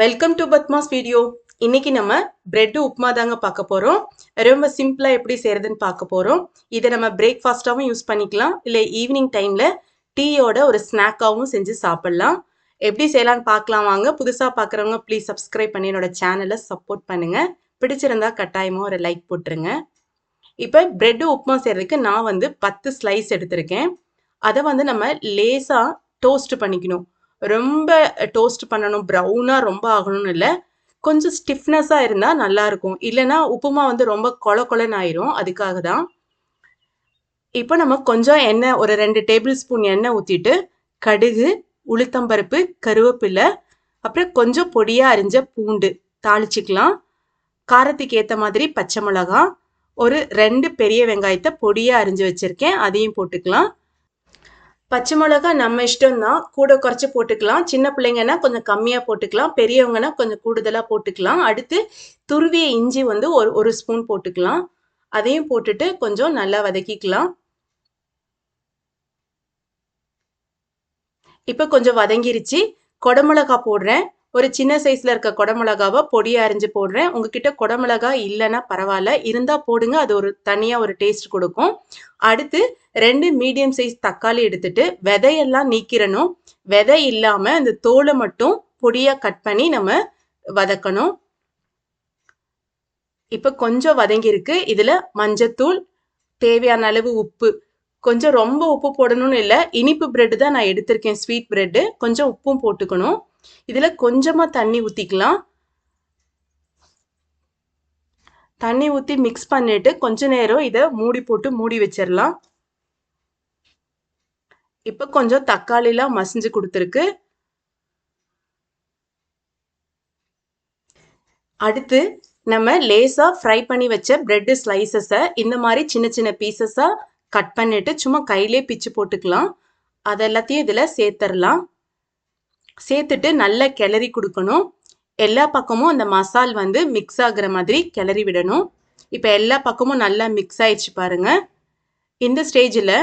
Welcome to Padma's video இன்னைக்கு நம்ம bread upma தாங்க பார்க்க போகிறோம் ரொம்ப சிம்பிளாக எப்படி செய்கிறதுன்னு பார்க்க போகிறோம் இதை நம்ம பிரேக்ஃபாஸ்ட்டாகவும் யூஸ் பண்ணிக்கலாம். இல்லை ஈவினிங் டைமில் டீயோட ஒரு ஸ்நாக்காகவும் செஞ்சு சாப்பிட்லாம். எப்படி செய்யலாம்னு பார்க்கலாம் வாங்க. புதுசாக பார்க்குறவங்க ப்ளீஸ் சப்ஸ்கிரைப் பண்ணி என்னோட சேனலை சப்போர்ட் பண்ணுங்கள் பிடிச்சிருந்தா கட்டாயமாக ஒரு லைக் போட்டுருங்க. இப்போ பிரெட்டு உப்புமா செய்கிறதுக்கு நான் வந்து பத்து ஸ்லைஸ் எடுத்திருக்கேன். அதை வந்து நம்ம லேசாக டோஸ்ட் பண்ணிக்கணும். ரொம்ப டோஸ்ட் பண்ணணும் ப்ரௌனாக ரொம்ப ஆகணும்னு இல்லை. கொஞ்சம் ஸ்டிஃப்னஸாக இருந்தால் நல்லாயிருக்கும் இல்லைன்னா உப்புமா வந்து ரொம்ப கொல கொலன்னு ஆயிரும். அதுக்காக தான். இப்போ நம்ம கொஞ்சம் எண்ணெய் ஒரு ரெண்டு டேபிள் ஸ்பூன் எண்ணெய் ஊற்றிட்டு கடுகு உளுத்தம்பருப்பு கருவேப்பிலை அப்புறம் கொஞ்சம் பொடியாக அரிஞ்ச பூண்டு தாளிச்சிக்கலாம். காரத்துக்கு ஏற்ற மாதிரி பச்சை மிளகாய் ஒரு ரெண்டு பெரிய வெங்காயத்தை பொடியாக அரிஞ்சு வச்சுருக்கேன். அதையும் போட்டுக்கலாம். பச்சை மிளகா நம்ம இஷ்டம் தான் கூட குறைச்சி போட்டுக்கலாம். சின்ன பிள்ளைங்கன்னா கொஞ்சம் கம்மியாக போட்டுக்கலாம். பெரியவங்கன்னா கொஞ்சம் கூடுதலாக போட்டுக்கலாம். அடுத்து துருவிய இஞ்சி வந்து ஒரு ஒரு ஸ்பூன் போட்டுக்கலாம். அதையும் போட்டுட்டு கொஞ்சம் நல்லா வதக்கிக்கலாம். இப்போ கொஞ்சம் வதங்கிருச்சு. கொடமிளகா போடுறேன். ஒரு சின்ன சைஸில் இருக்க குடமிளகாவை பொடியாக அரிஞ்சு போடுறேன். உங்ககிட்ட குடமிளகா இல்லைன்னா பரவாயில்ல. இருந்தால் போடுங்க. அது ஒரு தனியாக ஒரு டேஸ்ட் கொடுக்கும். அடுத்து ரெண்டு மீடியம் சைஸ் தக்காளி எடுத்துட்டு விதையெல்லாம் நீக்கிறணும் விதை இல்லாமல் அந்த தோலை மட்டும் பொடியாக கட் பண்ணி நம்ம வதக்கணும். இப்போ கொஞ்சம் வதங்கியிருக்கு. இதில் மஞ்சத்தூள் தேவையான அளவு உப்பு கொஞ்சம் ரொம்ப உப்பு போடணும்னு இல்லை இனிப்பு பிரெட்டு தான் நான் எடுத்திருக்கேன் ஸ்வீட் பிரெட்டு கொஞ்சம் உப்பும் போட்டுக்கணும். இதில் கொஞ்சமாக தண்ணி ஊற்றிக்கலாம் தண்ணி ஊற்றி மிக்ஸ் பண்ணிட்டு கொஞ்ச நேரம் இதை மூடி போட்டு மூடி வச்சிடலாம். இப்போ கொஞ்சம் தக்காளிலாம் மசிஞ்சு கொடுத்துருக்கு. அடுத்து நம்ம லேசாக ஃப்ரை பண்ணி வச்ச பிரெட் ஸ்லைசஸை இந்த மாதிரி சின்ன சின்ன பீசஸாக கட் பண்ணிட்டு சும்மா கையிலே பிச்சு போட்டுக்கலாம். அது எல்லாத்தையும் இதில் சேர்த்துடலாம் சேர்த்துட்டு நல்லா கிளறி கொடுக்கணும். எல்லா பக்கமும் அந்த மசால் வந்து மிக்ஸ் ஆகுற மாதிரி கிளறி விடணும். இப்போ எல்லா பக்கமும் நல்லா மிக்ஸ் ஆயிடுச்சு பாருங்க. இந்த ஸ்டேஜில்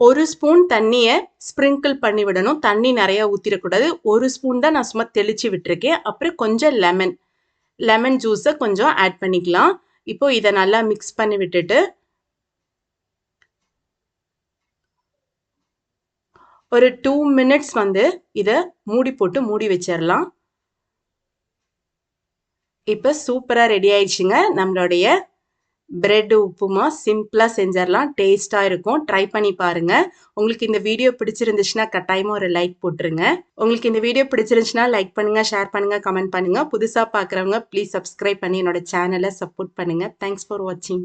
ஒரு ஸ்பூன் தண்ணியை ஸ்ப்ரிங்கிள் பண்ணி விடணும். தண்ணி நிறையா ஊற்றிடக்கூடாது ஒரு ஸ்பூன் தான் நான் சும்மா தெளித்து விட்டுருக்கேன். அப்புறம் கொஞ்சம் லெமன் லெமன் ஜூஸை கொஞ்சம் ஆட் பண்ணிக்கலாம். இப்போது இதை நல்லா மிக்ஸ் பண்ணி விட்டுட்டு ஒரு டூ மினிட்ஸ் வந்து இதை மூடி போட்டு மூடி வச்சிடலாம் இப்போ சூப்பராக ரெடி ஆயிடுச்சுங்க. நம்மளுடைய பிரெட் உப்புமா சிம்பிளாக செஞ்சிடலாம் டேஸ்ட்டாக இருக்கும். ட்ரை பண்ணி பாருங்கள் உங்களுக்கு இந்த வீடியோ பிடிச்சிருந்துச்சுன்னா கட்டாயமாக ஒரு லைக் போட்டுருங்க. உங்களுக்கு இந்த வீடியோ பிடிச்சிருந்துச்சுன்னா லைக் பண்ணுங்கள் ஷேர் பண்ணுங்கள் கமெண்ட் பண்ணுங்கள் புதுசாக பார்க்குறவங்க ப்ளீஸ் சப்ஸ்கிரைப் பண்ணி என்னோட சேனலை சப்போர்ட் பண்ணுங்கள் தேங்க்ஸ் ஃபார் வாட்சிங்